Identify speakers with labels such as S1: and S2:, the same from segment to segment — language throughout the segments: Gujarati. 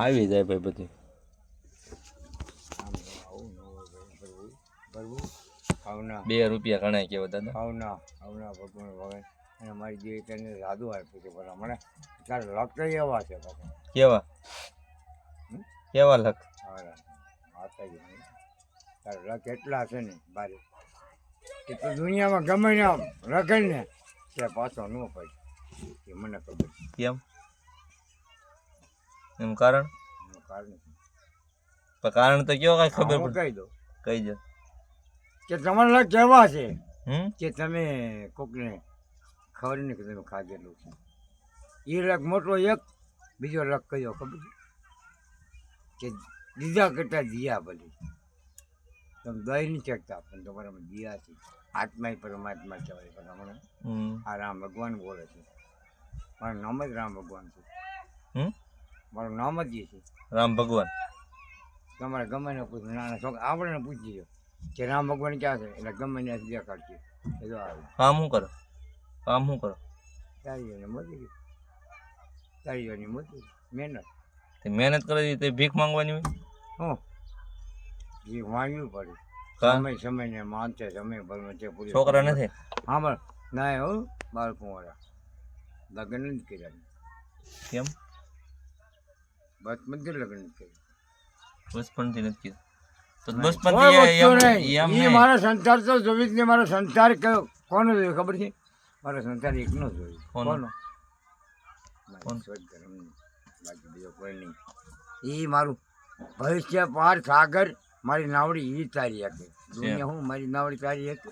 S1: આવી જાય ભાઈ બધું. બે રૂપિયા ગણાય કેવા દાદા.
S2: ભાવના ભાવના ભગવાન ભગવાન. અને મારી જે તેને સાદુ આપ્યું છે પણ હમણાં તારે લખતો એવા છે ભગવાન
S1: કેવા? કેવા લખ
S2: હારા માતાજી તારે લખ એટલા છે ને બારે. કે તું દુનિયામાં ગમે ને આમ રખે ને તે પાછો ન પડે. એ મને ખબર
S1: કેમ?
S2: એનું કારણ.
S1: પણ કારણ તો કયો કઈ ખબર
S2: કહી દો
S1: કહી દો.
S2: કે તમારા કહેવા છે? કે તમે કોકને ખબર નહીં કે તમે ખાધેલું છે. એ લક મોટો એક બીજો લક કયો ખબર છે? કે દીધા કરતા દિયા ભલી. તમે દહીં નહીં ચડતા પણ તમારામાં દિયા છે. આત્મા પરમાત્મા કહેવાય પણ હમણાં આ રામ ભગવાન બોલે છે. પણ નામ જ રામ ભગવાન છે.
S1: હમ?
S2: મારું નામ જ છે.
S1: રામ ભગવાન.
S2: તમારે ગમે ને પૂછ નાના છોકરા આપણે પૂછીએ કે રામ ભગવાન ક્યાં છે એટલે ગમે ને દેખાડશે એ તો આવે.
S1: કામ શું કરો? કામ શું કરો?
S2: તારીઓની મજૂરી તારીઓની મજૂરી મહેનત.
S1: તે મહેનત કરે તે ભીખ માંગવાની હોય?
S2: હું. ભીખ માંગવી પડે.
S1: સમય
S2: સમય માન છે સમય ભરમાં છે પૂરી
S1: છોકરા નથી?
S2: હા પણ ના હો બાળકો વાળા લગ્ન જ કર્યા.
S1: કેમ?
S2: બસ મંદિર લગ્ન કર્યા.
S1: બચપનથી નથી તો
S2: કોઈ
S1: એમ
S2: નહીં.
S1: એમ
S2: ઈ
S1: નહીં.
S2: મારો સંસાર તો જોવી જ મારો સંસાર કોનો જોયો ખબર છે? મારો સંસાર એકનો જોયો.
S1: કોનો?
S2: કોનો?
S1: કોણ?
S2: મારી બાકી બીજો કોઈ નહીં. એ મારું ભવિષ્ય પાર સાગર મારી નાવડી એ તારી શકે દુનિયા હું મારી નાવડી તારી શકે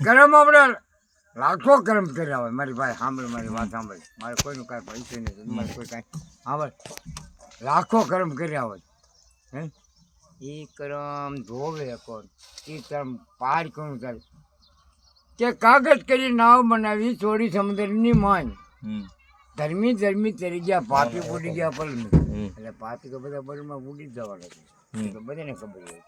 S2: કરમ આપણે લાખો કર્મ કર્યા હોય. મારી ભાઈ સાંભળ મારી વાત સાંભળ. મારે કોઈનું કાંઈ પૈસા નથી મારે કોઈ કાંઈ સાંભળ. લાખો કર્મ કર્યા હોય. હે? એ કર્મ ધોવે કોણ? એ કર્મ પાર કોણ કરે? કે કાગળ કરી નાવ બનાવી ચોરી સમુદ્રની માન. ધર્મી ધર્મી તરી ગયા પાપી બુડી ગયા પલ એટલે પાપી તો બધા પલમાં ઉડી જવાના છે. તો બધાને ખબર હોય.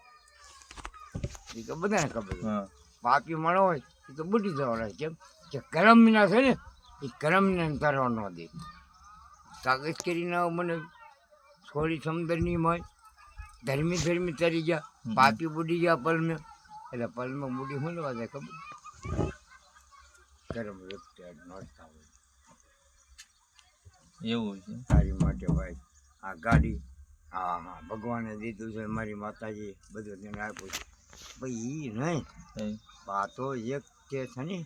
S2: એ તો બધાને ખબર હોય. પાપી મળો હોય એ તો બુટી જવાના કેમ કે કરમ વિના છે ને એ કરમને તરવા ન દે. કાગજ કરીને મને છોડી સમુદ્રની મળે ધર્મી ધર્મી તરી ગયા. પાપી બુડી ગયા પલમે. એટલે પલમે બુડી શું લેવા જાય ખબર? કરમ વ્યક્તિ નોંધતા હોય.
S1: એવું છે.
S2: તારી માટે ભાઈ આ ગાડી હા હા ભગવાને દીધું છે મારી માતાજી બધું તેને આપ્યું છે. ભાઈ એ નહીં
S1: કઈ?
S2: આ તો એક કે છે ને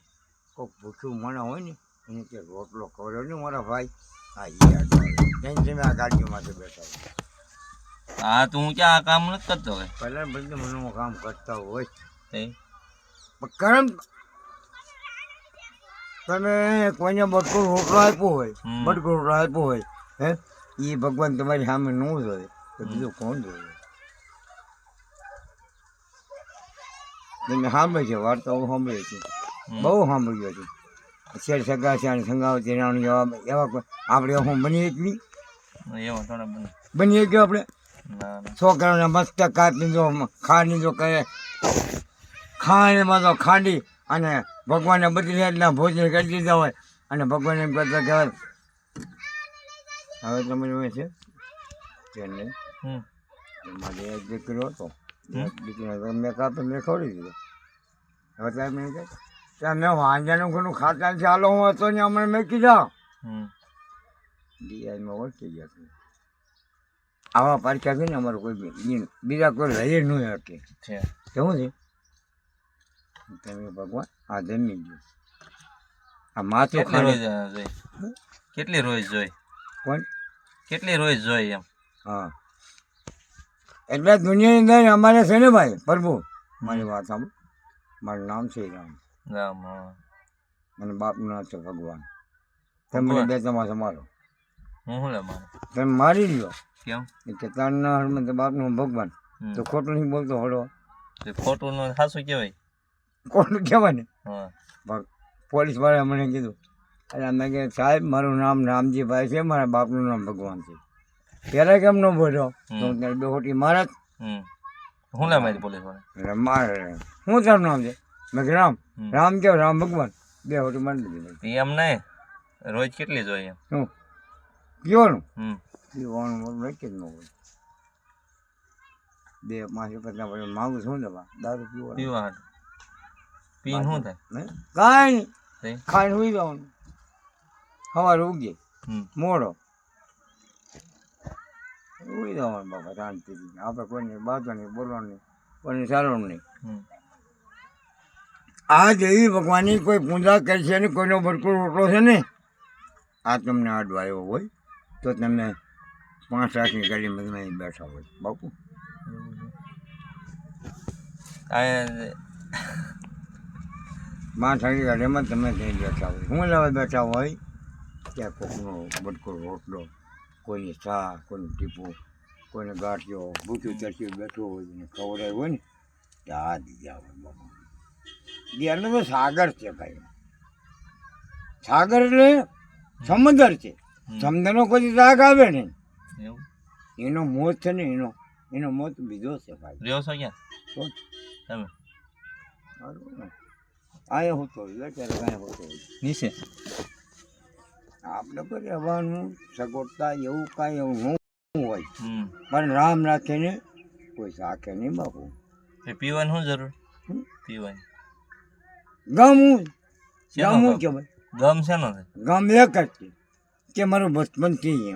S2: કોઈક ભૂખ્યું મને હોય ને એને કે રોટલો કર્યો ને મારા ભાઈ. હા એ તમે આ ગાડીઓમાંથી બેઠા
S1: હા તો હું ક્યાં આ કામ નથી કરતો હોય
S2: પહેલાં બધું મનનું કામ કરતા હોય.
S1: કઈ?
S2: પણ કરમ તમે કોઈને બટકો રોટલો આપ્યો હોય. બટકો રોટલો આપ્યો હોય હે? એ ભગવાન તમારી સામે ન જોઈએ તો બીજું કોણ જોઈએ તમે સાંભળ્યું છે વાર્તાઓ સાંભળ્યું છે. બહુ સાંભળ્યું છે શેર સગા છે અને સંગાવતી રાણી એવા આપણે હું બની એકલી
S1: એવા થોડા બને.
S2: બની ગયો આપણે? છોકરાઓને મસ્ત કાપી દો ખાંડી દો કરે. ખાંડમાં તો ખાંડી અને ભગવાનને બધી રીતના ભોજન કરી દીધા હોય. અને ભગવાન એમ કરતા કહેવાય હવે તમે જોવે છે? કે નહીં મારે એક દીકરો હતો. દીકરો મેં તો મેં ખવડી દીધો. હવે ત્યાં મેં ત્યાં મેં વાંજાનું ઘણું ખાતા ચાલો હું હતો ને હમણાં મેં કીધા ડીઆઈમાં ઓળખી ગયા. આવા પારખ્યા છે ને અમારે કોઈ બીજા કોઈ રહી નહીં હતી
S1: છે.
S2: કેવું છે? તમે ભગવાન આ જમી ગયો આ માથે
S1: કેટલી રોજ જોઈ?
S2: કોણ?
S1: કેટલી રોજ જોઈ એમ?
S2: હા. એટલે દુનિયાની અંદર અમારે છે ને ભાઈ પ્રભુ? મારી વાત આમ મારું નામ છે રામ.
S1: રામ.
S2: અને બાપનું નામ છે ભગવાન. તમે બે તમાસો મારો.
S1: હું
S2: તમે મારી લ્યો.
S1: કેમ?
S2: કે તારું હનુમંત બાપનું ભગવાન. તો ખોટું નહીં બોલતો હળો.
S1: ખોટું નું સાચું કહેવાય.
S2: ખોટું કહેવાય ને? પોલીસવાળા મને કીધું એટલે અમે કે સાહેબ મારું નામ રામજીભાઈ છે મારા બાપનું નામ ભગવાન છે. પહેલાં કેમ નો બોલ્યો તો હું ત્યારે બે ખોટી મારા જ.
S1: હમ. શું પોલીસવાળા મારે.
S2: શું તારું નામ છે? મેં રામ. રામ કેવો રામ ભગવાન. બે ખોટી મારી દીધી
S1: એમ નહીં. રોજ કેટલી જોઈએ
S2: શું?
S1: પીવાનું
S2: પીવાનું મોડું નક્કી જ ન હોય બે પાંચ પચાસ પછી માગું છું ને બા દારૂ પીવા
S1: પીવા હાટુ. પીને શું થાય?
S2: કાંઈ નહીં. ખાઈને સુઈ જવાનું. સવારે ઉગે
S1: હમ.
S2: મોડો. સુઈ જવાનું બાપા શાંતિથી આપણે કોઈને બાતો નહીં બોલવાનું નહીં કોઈને ચાલવાનું નહીં. આ દેવી ભગવાનની કોઈ પૂજા કરશે ને કોઈનો ભરપૂર રોટલો છે ને આ તમને આડો આવ્યો હોય તો તમે પાંચ લાખની ગાડીમાં તમે અહીં બેઠા હોય બાપુ. પાંચ લાખની ગાડીમાં તમે ત્યાં બેઠા હોય. હું લેવા બેઠા હોય ત્યાં કોકનો બટકો રોટલો. કોઈની ચા કોઈનું ટીપું કોઈને ગાંઠિયો ભૂખ્યું તરસ્યું બેઠું હોય એને ખવડાવ્યું હોય ને ત્યાં આ દીધા હોય બાપુ. દિયાનો તો સાગર છે ભાઈ. સાગર એટલે સમંદર છે. સમંદરનો કોઈ રાગ આવે ને એનો મોત છે ને એનો એનો મોત બીજો છે ભાઈ.
S1: રહ્યો છો ક્યાં?
S2: આ
S1: તમે?
S2: આયા હોતો હોય ત્યારે કાંઈ હોતો
S1: નીચે?
S2: આપણે કોઈ રહેવાનું સગવડતા એવું કાંઈ એવું ન હોય. પણ રામ રાખીને કોઈ સાખે નહીં બાપુ.
S1: એ પીવાનું શું જરૂર? પીવાની.
S2: ગમું. ગામું
S1: ગમ?
S2: કહેવાય
S1: ગમ શેનો થાય
S2: ગામ એક જ કે મારું બચપનથી